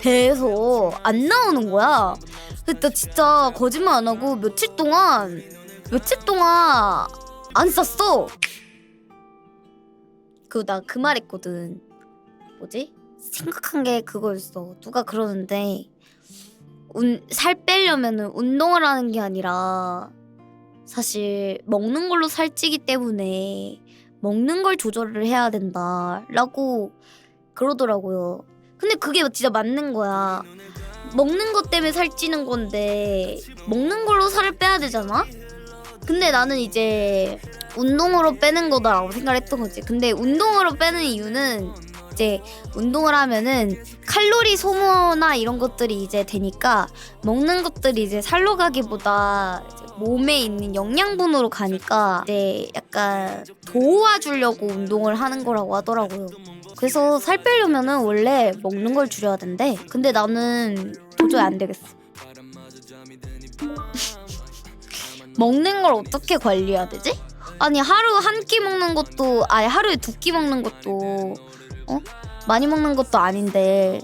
배에서 안 나오는 거야. 그때 진짜 거짓말 안 하고 며칠 동안 며칠 동안 안 쌌어. 그나그 말 했거든. 뭐지? 생각한 게 그거였어. 누가 그러는데 운, 살 빼려면은 운동을 하는 게 아니라 사실 먹는 걸로 살찌기 때문에 먹는 걸 조절을 해야 된다라고 그러더라고요. 근데 그게 진짜 맞는 거야. 먹는 것 때문에 살찌는 건데 먹는 걸로 살을 빼야 되잖아. 근데 나는 이제 운동으로 빼는 거다라고 생각했던 거지. 근데 운동으로 빼는 이유는 이제 운동을 하면은 칼로리 소모나 이런 것들이 이제 되니까 먹는 것들이 이제 살로 가기보다 이제 몸에 있는 영양분으로 가니까 이제 약간 도와주려고 운동을 하는 거라고 하더라고요. 그래서 살 빼려면은 원래 먹는 걸 줄여야 된대. 근데 나는 도저히 안 되겠어. 먹는 걸 어떻게 관리해야 되지? 아니 하루 한 끼 먹는 것도 아니 하루에 두 끼 먹는 것도 어 많이 먹는 것도 아닌데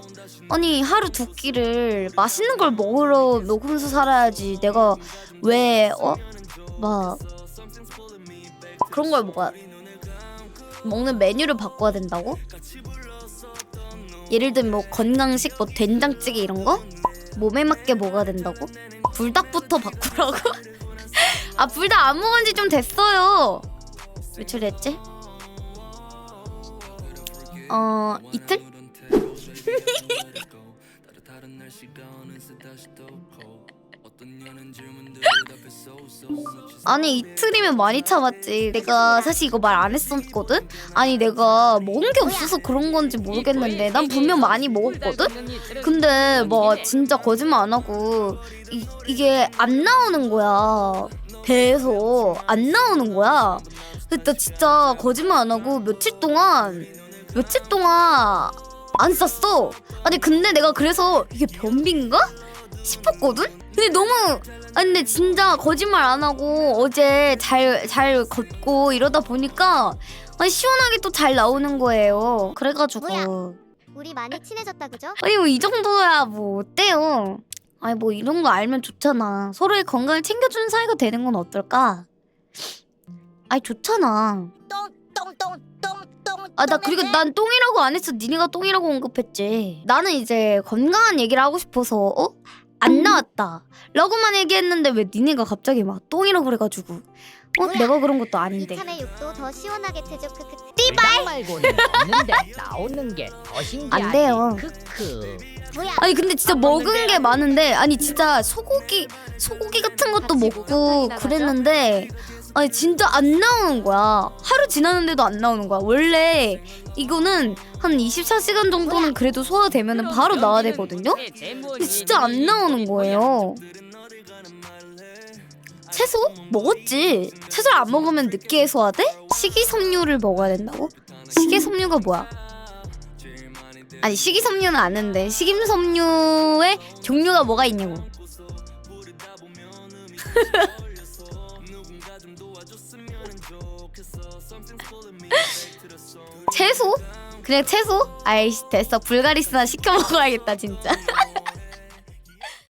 아니 하루 두 끼를 맛있는 걸 먹으러 먹으면서 살아야지 내가 왜 어 막 그런 걸 먹어야 먹는 메뉴를 바꿔야 된다고? 예를 들면 뭐 건강식 뭐 된장찌개 이런 거 몸에 맞게 먹어야 된다고? 불닭부터 바꾸라고? 아 불닭 안 먹은 지 좀 됐어요. 며칠 됐지? 어 이틀? 아니 이틀이면 많이 참았지. 내가 사실 이거 말 안 했었거든. 아니 내가 먹은 게 없어서 그런 건지 모르겠는데 난 분명 많이 먹었거든. 근데 뭐 진짜 거짓말 안 하고 이, 이게 안 나오는 거야. 배에서 안 나오는 거야. 그때 진짜 거짓말 안 하고 며칠 동안 며칠 동안 안 쌌어. 아니 근데 내가 그래서 이게 변비인가 싶었거든. 근데 너무 아니 근데 진짜 거짓말 안 하고 어제 잘 잘 걷고 이러다 보니까 아니 시원하게 또 잘 나오는 거예요. 그래가지고 뭐야? 우리 많이 친해졌다 그죠? 아니 뭐 이 정도야 뭐 어때요? 아니 뭐 이런 거 알면 좋잖아. 서로의 건강을 챙겨주는 사이가 되는 건 어떨까? 아니 좋잖아. 똥똥똥똥똥. 아 나 그리고 난 똥이라고 안 했어. 니네가 똥이라고 언급했지. 나는 이제 건강한 얘기를 하고 싶어서 어? 안 나왔다. 라고만 얘기했는데 왜 니네가 갑자기 막 똥이라고 그래가지고 어? 내가 그런 것도 아닌데. 이참에 육도 더 시원하게 트죠 크크. 띠발 말고는 없는데 나오는 게 더 신기하지. 안 돼요. 크크. 뭐야? 아니 근데 진짜 안 먹은? 게 많은데 아니 진짜 소고기 소고기 같은 것도 먹고 그랬는데 아니 진짜 안 나오는 거야. 하루 지났는데도 안 나오는 거야. 원래 이거는 한 24시간 정도는 그래도 소화되면 바로 나와야 되거든요? 근데 진짜 안 나오는 거예요. 채소? 먹었지. 채소를 안 먹으면 늦게 소화돼? 식이섬유를 먹어야 된다고? 식이섬유가 뭐야? 아니 식이섬유는 아는데 식이섬유의 종류가 뭐가 있냐고 채소? 그냥 채소? 아이씨 됐어. 불가리스나 시켜 먹어야겠다 진짜